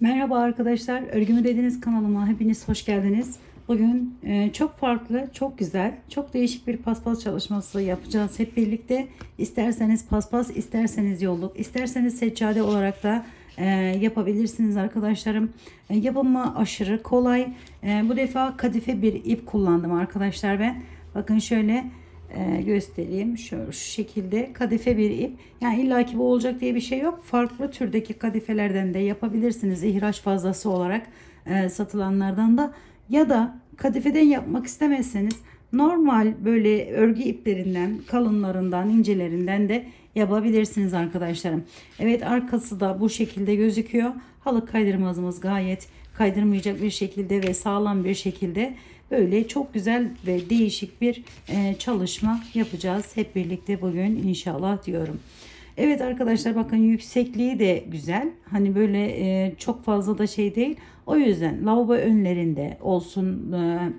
Merhaba arkadaşlar, Örgümü Dediniz kanalıma hepiniz hoş geldiniz. Bugün e, çok farklı, çok güzel, çok değişik bir paspas çalışması yapacağız hep birlikte. İsterseniz paspas, isterseniz yolluk, isterseniz seccade olarak da e, yapabilirsiniz arkadaşlarım. E, yapımı aşırı kolay. Bu defa kadife bir ip kullandım arkadaşlar ben. Bakın şöyle e, göstereyim. Şu, şu şekilde kadife bir ip. Yani illaki bu olacak diye bir şey yok. Farklı türdeki kadifelerden de yapabilirsiniz. İhraç fazlası olarak e, satılanlardan da ya da kadifeden yapmak istemezseniz normal böyle örgü iplerinden, kalınlarından, incelerinden de yapabilirsiniz arkadaşlarım. Evet arkası da bu şekilde gözüküyor. Halı kaydırmazımız gayet kaydırmayacak bir şekilde ve sağlam bir şekilde böyle çok güzel ve değişik bir e, çalışma yapacağız hep birlikte bugün inşallah diyorum. Evet arkadaşlar bakın yüksekliği de güzel. Hani böyle e, çok fazla da şey değil. O yüzden lavabo önlerinde olsun, e,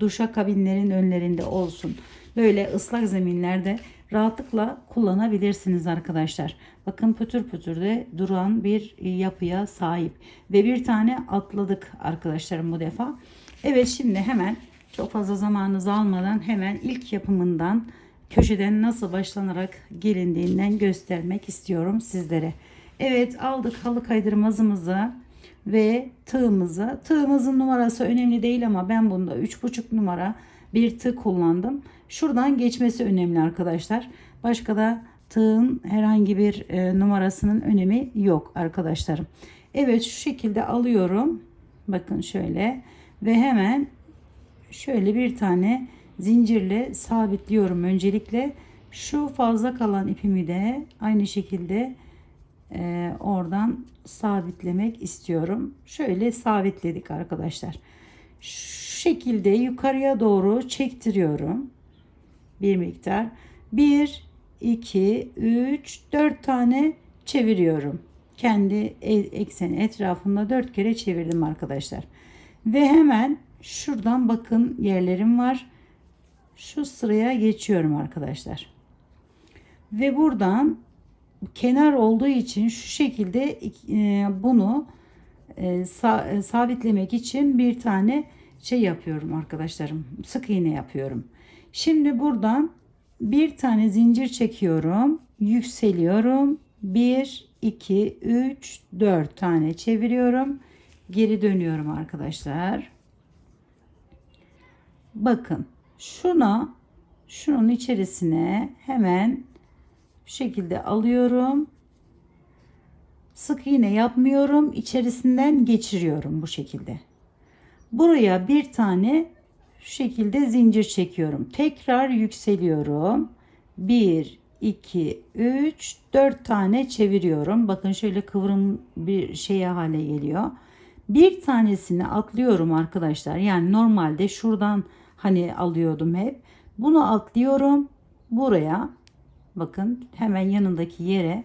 duşa kabinlerin önlerinde olsun. Böyle ıslak zeminlerde rahatlıkla kullanabilirsiniz arkadaşlar. Bakın pütür pütür de duran bir yapıya sahip. Ve bir tane atladık arkadaşlarım bu defa. Evet şimdi hemen çok fazla zamanınızı almadan hemen ilk yapımından köşeden nasıl başlanarak gelindiğinden göstermek istiyorum sizlere. Evet aldık halı kaydırmazımızı ve tığımızı. Tığımızın numarası önemli değil ama ben bunda 3,5 numara bir tığ kullandım. Şuradan geçmesi önemli arkadaşlar. Başka da tığın herhangi bir e, numarasının önemi yok arkadaşlarım. Evet şu şekilde alıyorum. Bakın şöyle ve hemen şöyle bir tane zincirle sabitliyorum öncelikle. Şu fazla kalan ipimi de aynı şekilde e, oradan sabitlemek istiyorum. Şöyle sabitledik arkadaşlar. Şu şekilde yukarıya doğru çektiriyorum. Bir miktar. 1, 2, 3, 4 tane çeviriyorum. Kendi e, ekseni etrafında 4 kere çevirdim arkadaşlar. Ve hemen şuradan bakın yerlerim var. Şu sıraya geçiyorum arkadaşlar. Ve buradan kenar olduğu için şu şekilde e, bunu e, sabitlemek için bir tane şey yapıyorum arkadaşlarım. Sık iğne yapıyorum. Şimdi buradan bir tane zincir çekiyorum. Yükseliyorum. 1, 2, 3, 4 tane çeviriyorum. Geri dönüyorum arkadaşlar. Bakın şuna şunun içerisine hemen şu şekilde alıyorum. Sık iğne yapmıyorum. İçerisinden geçiriyorum bu şekilde. Buraya bir tane şu şekilde zincir çekiyorum. Tekrar yükseliyorum. 1 2 3 4 tane çeviriyorum. Bakın şöyle kıvrım bir şeye hale geliyor. Bir tanesini atlıyorum arkadaşlar. Yani normalde şuradan hani alıyordum hep. Bunu atlıyorum buraya. Bakın hemen yanındaki yere.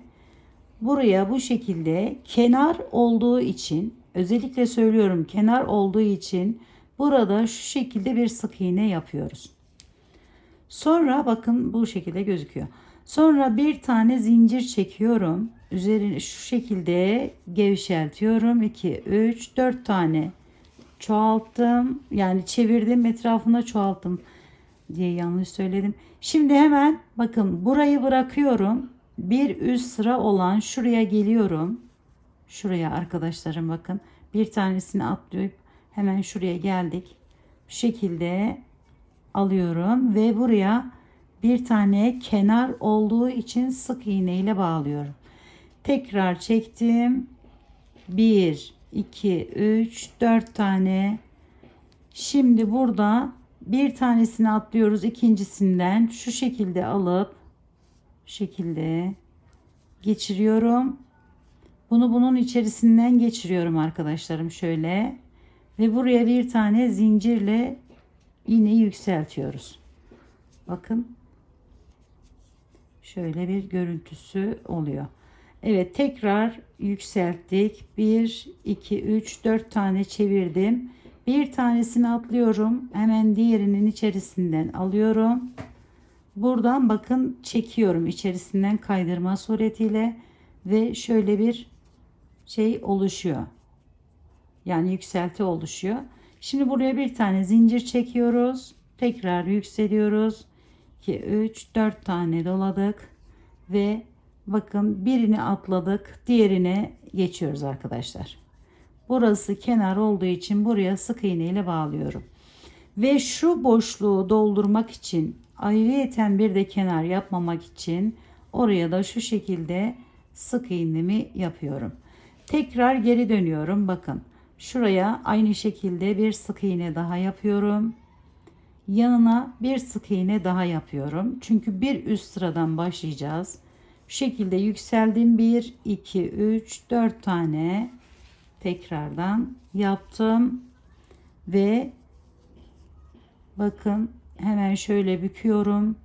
Buraya bu şekilde kenar olduğu için özellikle söylüyorum kenar olduğu için burada şu şekilde bir sık iğne yapıyoruz. Sonra bakın bu şekilde gözüküyor. Sonra bir tane zincir çekiyorum. Üzerine şu şekilde gevşeltiyorum. 2, 3, 4 tane çoğalttım. Yani çevirdim etrafında çoğalttım diye yanlış söyledim. Şimdi hemen bakın burayı bırakıyorum. Bir üst sıra olan şuraya geliyorum. Şuraya arkadaşlarım bakın. Bir tanesini atlayıp hemen şuraya geldik. Bu şekilde alıyorum ve buraya bir tane kenar olduğu için sık iğne ile bağlıyorum. Tekrar çektim. 1 2 3 4 tane. Şimdi burada bir tanesini atlıyoruz ikincisinden şu şekilde alıp şu şekilde geçiriyorum. Bunu bunun içerisinden geçiriyorum arkadaşlarım şöyle ve buraya bir tane zincirle iğneyi yükseltiyoruz. Bakın şöyle bir görüntüsü oluyor. Evet tekrar yükselttik. 1 2 3 4 tane çevirdim. Bir tanesini atlıyorum. Hemen diğerinin içerisinden alıyorum. Buradan bakın çekiyorum içerisinden kaydırma suretiyle ve şöyle bir şey oluşuyor. Yani yükselti oluşuyor. Şimdi buraya bir tane zincir çekiyoruz. Tekrar yükseliyoruz. 2, 3, 4 tane doladık. Ve bakın birini atladık. Diğerine geçiyoruz arkadaşlar. Burası kenar olduğu için buraya sık iğne ile bağlıyorum. Ve şu boşluğu doldurmak için ayrıyeten bir de kenar yapmamak için oraya da şu şekilde sık iğnemi yapıyorum. Tekrar geri dönüyorum. Bakın şuraya aynı şekilde bir sık iğne daha yapıyorum. Yanına bir sık iğne daha yapıyorum. Çünkü bir üst sıradan başlayacağız. Şu şekilde yükseldim. 1, 2, 3, 4 tane tekrardan yaptım. Ve bakın hemen şöyle büküyorum.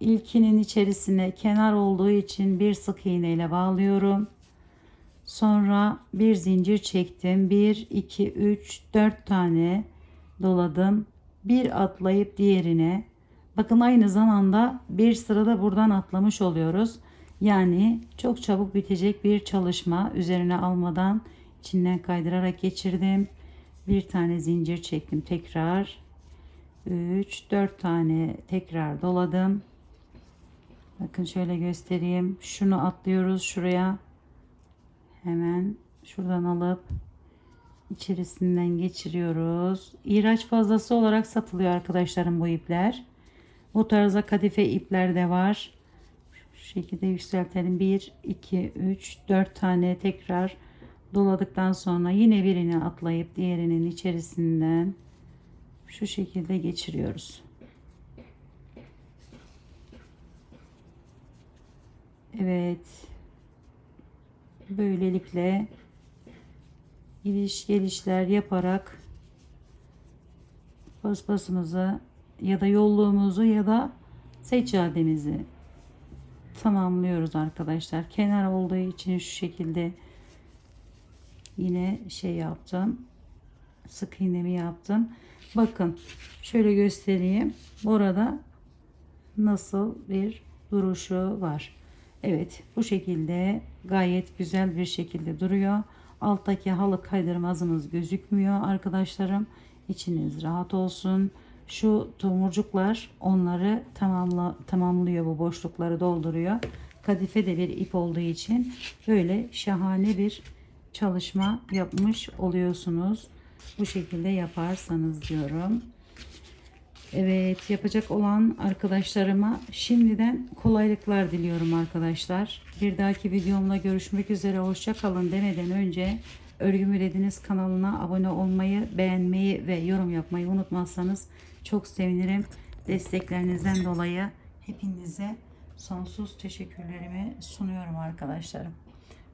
İlkinin içerisine kenar olduğu için bir sık iğne ile bağlıyorum. Sonra bir zincir çektim. 1, 2, 3, 4 tane doladım. Bir atlayıp diğerine. Bakın aynı zamanda bir sırada buradan atlamış oluyoruz. Yani çok çabuk bitecek bir çalışma. Üzerine almadan içinden kaydırarak geçirdim. Bir tane zincir çektim tekrar. 3, 4 tane tekrar doladım. Bakın şöyle göstereyim. Şunu atlıyoruz şuraya. Hemen şuradan alıp içerisinden geçiriyoruz. İğraç fazlası olarak satılıyor arkadaşlarım bu ipler. Bu tarzda kadife ipler de var. Şu şekilde yükseltelim. 1, 2, 3, 4 tane tekrar doladıktan sonra yine birini atlayıp diğerinin içerisinden şu şekilde geçiriyoruz. Evet. Böylelikle gidiş gelişler yaparak paspasımızı ya da yolluğumuzu ya da seccademizi tamamlıyoruz arkadaşlar. Kenar olduğu için şu şekilde yine şey yaptım. Sık iğnemi yaptım. Bakın şöyle göstereyim. Burada nasıl bir duruşu var. Evet bu şekilde gayet güzel bir şekilde duruyor. Alttaki halı kaydırmazımız gözükmüyor arkadaşlarım. İçiniz rahat olsun. Şu tomurcuklar onları tamamla, tamamlıyor bu boşlukları dolduruyor. Kadife de bir ip olduğu için böyle şahane bir çalışma yapmış oluyorsunuz. Bu şekilde yaparsanız diyorum. Evet yapacak olan arkadaşlarıma şimdiden kolaylıklar diliyorum arkadaşlar. Bir dahaki videomda görüşmek üzere hoşça kalın demeden önce Örgümü Dediniz kanalına abone olmayı, beğenmeyi ve yorum yapmayı unutmazsanız çok sevinirim. Desteklerinizden dolayı hepinize sonsuz teşekkürlerimi sunuyorum arkadaşlarım.